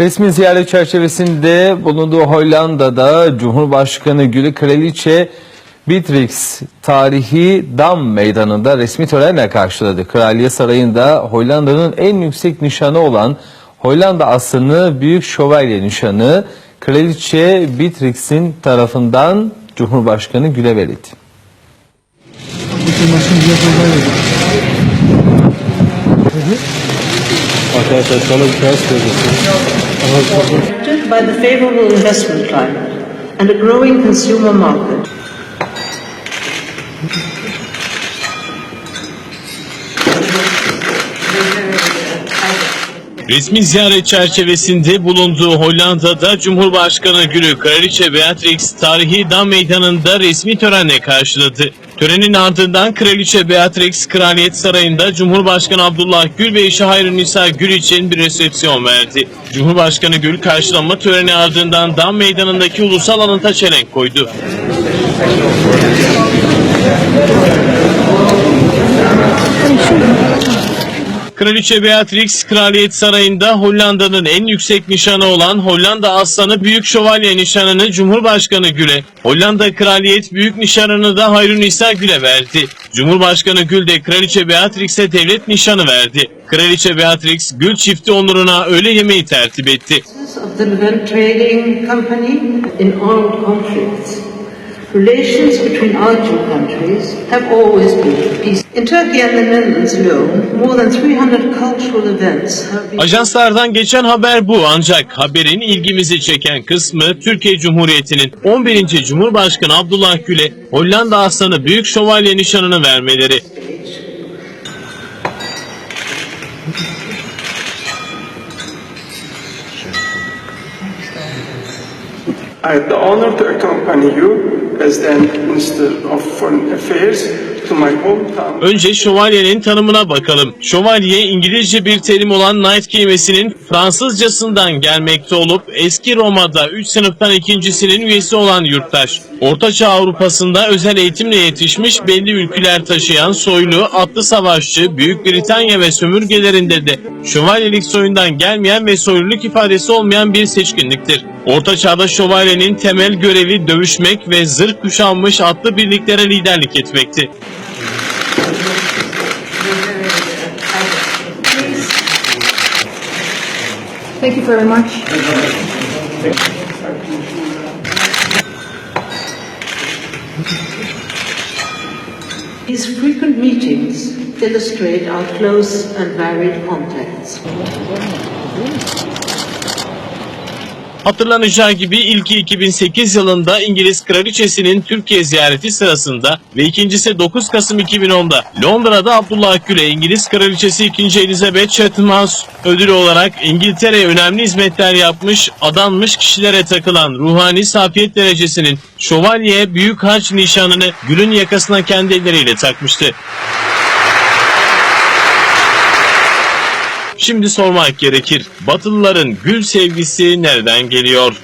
Resmi ziyaret çerçevesinde bulunduğu Hollanda'da Cumhurbaşkanı Gülü Kraliçe Beatrix tarihi Dam Meydanı'nda resmi törenle karşıladı. Kraliyet Sarayı'nda Hollanda'nın en yüksek nişanı olan Hollanda aslanı Büyük Şövalye nişanı Kraliçe Beatrix'in tarafından Cumhurbaşkanı Gül'e verildi. Arkadaşlar sana bir affected by the favorable investment climate and a growing consumer market. Resmi ziyaret çerçevesinde bulunduğu Hollanda'da Cumhurbaşkanı Gülü Kraliçe Beatrix tarihi Dam Meydanı'nda resmi törenle karşıladı. Törenin ardından Kraliçe Beatrix Kraliyet Sarayı'nda Cumhurbaşkanı Abdullah Gül ve eşi Hayrunisa Gül için bir resepsiyon verdi. Cumhurbaşkanı Gül karşılama töreni ardından Dam Meydanı'ndaki ulusal anıta çelenk koydu. Kraliçe Beatrix Kraliyet Sarayı'nda Hollanda'nın en yüksek nişanı olan Hollanda Aslanı Büyük Şövalye nişanını Cumhurbaşkanı Gül'e, Hollanda Kraliyet Büyük nişanını da Hayrunisa Gül'e verdi. Cumhurbaşkanı Gül de Kraliçe Beatrix'e devlet nişanı verdi. Kraliçe Beatrix Gül çifti onuruna öğle yemeği tertip etti. Relations between our two countries have always been peace. In Turkey and the Netherlands alone, more than 300 cultural events have been Ajanslardan geçen haber bu ancak haberin ilgimizi çeken kısmı Türkiye Cumhuriyeti'nin 11. Cumhurbaşkanı Abdullah Gül'e Hollanda Aslanı Büyük Şövalye nişanını vermeleri. I had the honor to accompany you Önce şövalyenin tanımına bakalım. Şövalye İngilizce bir terim olan knight kelimesinin Fransızcasından gelmekte olup eski Roma'da 3 sınıftan ikincisinin üyesi olan yurttaş. Ortaçağ Avrupa'sında özel eğitimle yetişmiş belli ülkeler taşıyan soylu, atlı savaşçı, Büyük Britanya ve sömürgelerinde de şövalyelik soyundan gelmeyen ve soyluluk ifadesi olmayan bir seçkinliktir. Orta Çağ'da şövalyenin temel görevi dövüşmek ve zırh kuşanmış atlı birliklere liderlik etmekti. Thank you very much. These frequent meetings illustrate our close and varied contacts. Hatırlanacağı gibi ilki 2008 yılında İngiliz kraliçesinin Türkiye ziyareti sırasında ve ikincisi 9 Kasım 2010'da Londra'da Abdullah Gül'e İngiliz kraliçesi 2. Elizabeth Chatham House ödülü olarak İngiltere'ye önemli hizmetler yapmış, adanmış kişilere takılan ruhani safiyet derecesinin şövalye büyük harç nişanını Gül'ün yakasına kendi elleriyle takmıştı. Şimdi sormak gerekir. Batılıların gül sevgisi nereden geliyor?